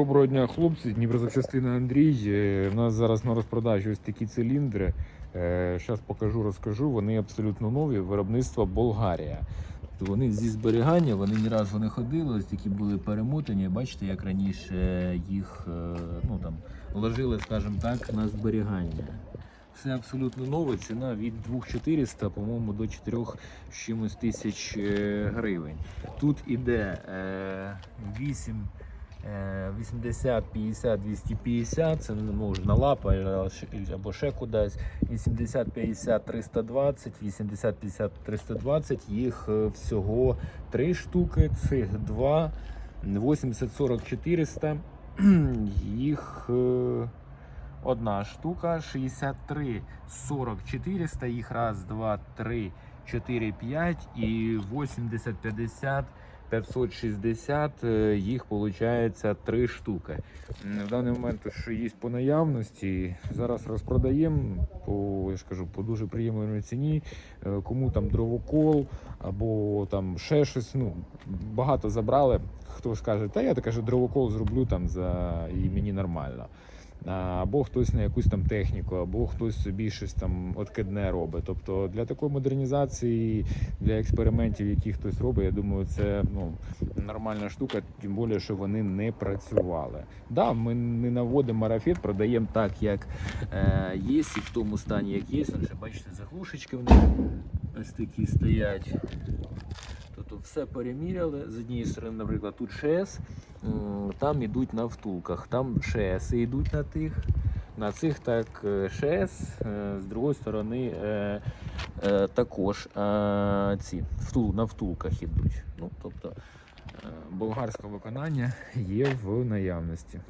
Доброго дня, хлопці. Дніпрозапчастина Андрій. Е, У нас зараз на розпродажі ось такі циліндри. Зараз покажу, розкажу. Вони абсолютно нові. Виробництво Болгарія. Вони зі зберігання, вони ні разу не ходили, ось такі були перемотані. Бачите, як раніше їх е, ну, там, ложили, скажімо так, на зберігання. Все абсолютно нове, ціна від 2400, по-моєму, до 4 чимось тисяч е, гривень. Тут іде е, 8 Е, 80, 50, 250, це не може на лапа або ще кудись. 80, 50, 320, 80, 50, 320. Їх е, всього три штуки, цих два. 80, 40, 400. Їх е, одна штука. 63, 40, 400. Їх раз, два, три, 4, 5 і 80, 50. 560, е, їх виходить три штуки. В даний момент, що є по наявності, зараз розпродаємо по, я ж кажу, по дуже приємній ціні. Е, Кому там дровокол або там ще щось. Ну, багато забрали. Хто скаже, та я так каже, дровокол зроблю там за і мені нормально. Або хтось на якусь там техніку, або хтось собі щось там откидне робить. Тобто для такої модернізації, для експериментів, які хтось робить, я думаю, це ну, нормальна штука, тим більше, що вони не працювали. Да, ми не наводимо марафет, продаємо так, як е, є, і в тому стані, як є. Бачите, заглушечки в них ось такі стоять. Тобто все переміряли. З однієї сторони, наприклад, тут ШС, там йдуть на втулках, там ШС йдуть на тих. На цих так е, ШС, е, з другої сторони е, також ці на втулках йдуть. Ну, тобто болгарське виконання є в наявності.